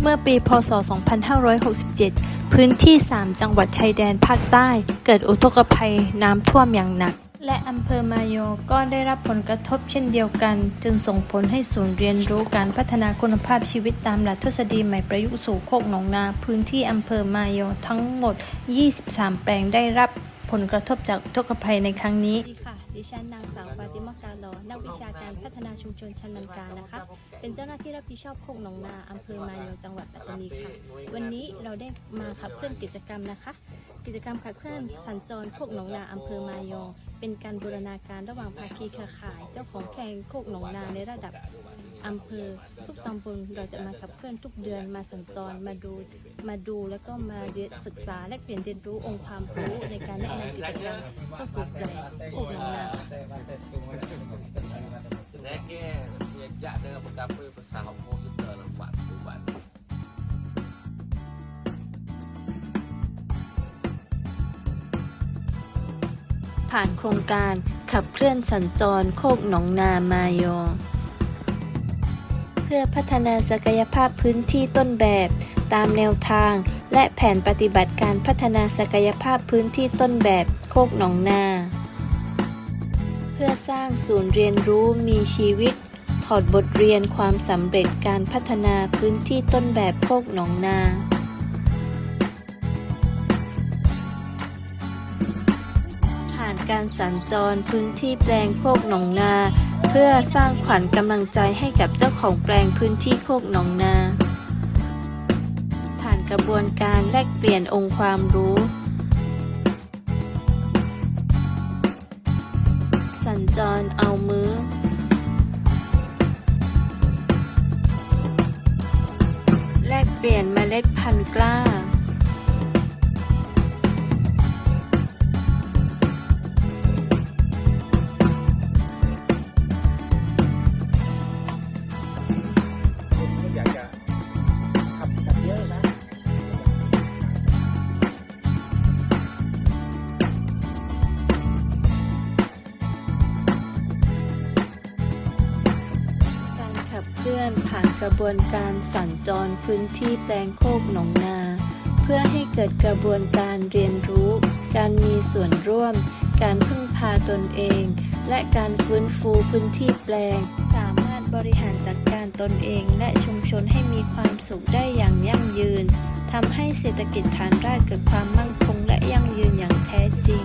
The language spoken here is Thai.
เมื่อปี พศ 2567 พื้นที่ 3 จังหวัดชายแดนภาคใต้ เกิดอุทกภัยน้ำท่วมอย่างหนัก และอำเภอมาโยก็ได้รับผลกระทบเช่นเดียวกัน จึงส่งผลให้ศูนย์เรียนรู้การพัฒนาคุณภาพชีวิตตามหลักทฤษฎีใหม่ประยุกต์สู่โคกหนองนา พื้นที่อำเภอมาโยทั้งหมด 23 แปลงได้รับผลกระทบจากอุทกภัยในครั้งนี้ดีค่ะดิฉัน วิชาการพัฒนาชุมชนชันนันการนะคะ เป็นเจ้าหน้าที่รับผิดชอบโคกหนองนาอำเภอมายงจังหวัดปัตตานีค่ะ วันนี้เราได้มาขับเคลื่อนกิจกรรมนะคะ กิจกรรมขับเคลื่อนสัญจรโคกหนองนาอำเภอมายงเป็นการบูรณาการระหว่างภาคีเครือข่าย เจ้าของแปลงโคกหนองนาในระดับ อำเภอทุกตำบลเราจะมาขับเคลื่อนทุกเดือนมาสัญจรมาดูมาดูแล้วก็มาเรียนศึกษาและเปลี่ยนเรียนรู้องค์ความรู้ในการแนะนำกิจกรรมเข้าสู่แปลงโคกหนองนา Sebenarnya diajak dengan berapa pasal homo kita lembat ubat. ผ่านโครงการขับเคลื่อนสัญจรโคกหนองนามายเพื่อพัฒนาศักยภาพพื้นที่ต้นแบบ ตามแนวทาง และแผนปฏิบัติการพัฒนาศักยภาพพื้นที่ต้นแบบโคกหนองนา เพื่อสร้างศูนย์เรียนรู้มีชีวิต ถอดบทเรียนความสำเร็จการพัฒนาพื้นที่ต้นแบบโคกหนองนาผ่านการสัญจรพื้นที่แปลงโคกหนองนา เพื่อสร้างขวัญกำลังใจให้กับเจ้าของแปลงพื้นที่โคกหนองนา ผ่านกระบวนการแลกเปลี่ยนองค์ความรู้ สัญจรเอามือแลกเปลี่ยนเมล็ดพันธุ์กล้า ขับเคลื่อนผ่านกระบวนการสัญจรพื้นที่แปลงโคกหนองนา เพื่อให้เกิดกระบวนการเรียนรู้ การมีส่วนร่วม การพึ่งพาตนเอง และการฟื้นฟูพื้นที่แปลง สามารถบริหารจัดการตนเองและชุมชนให้มีความสุขได้อย่างยั่งยืนทำให้เศรษฐกิจฐานรากเกิดความมั่นคงและยั่งยืนอย่างแท้จริง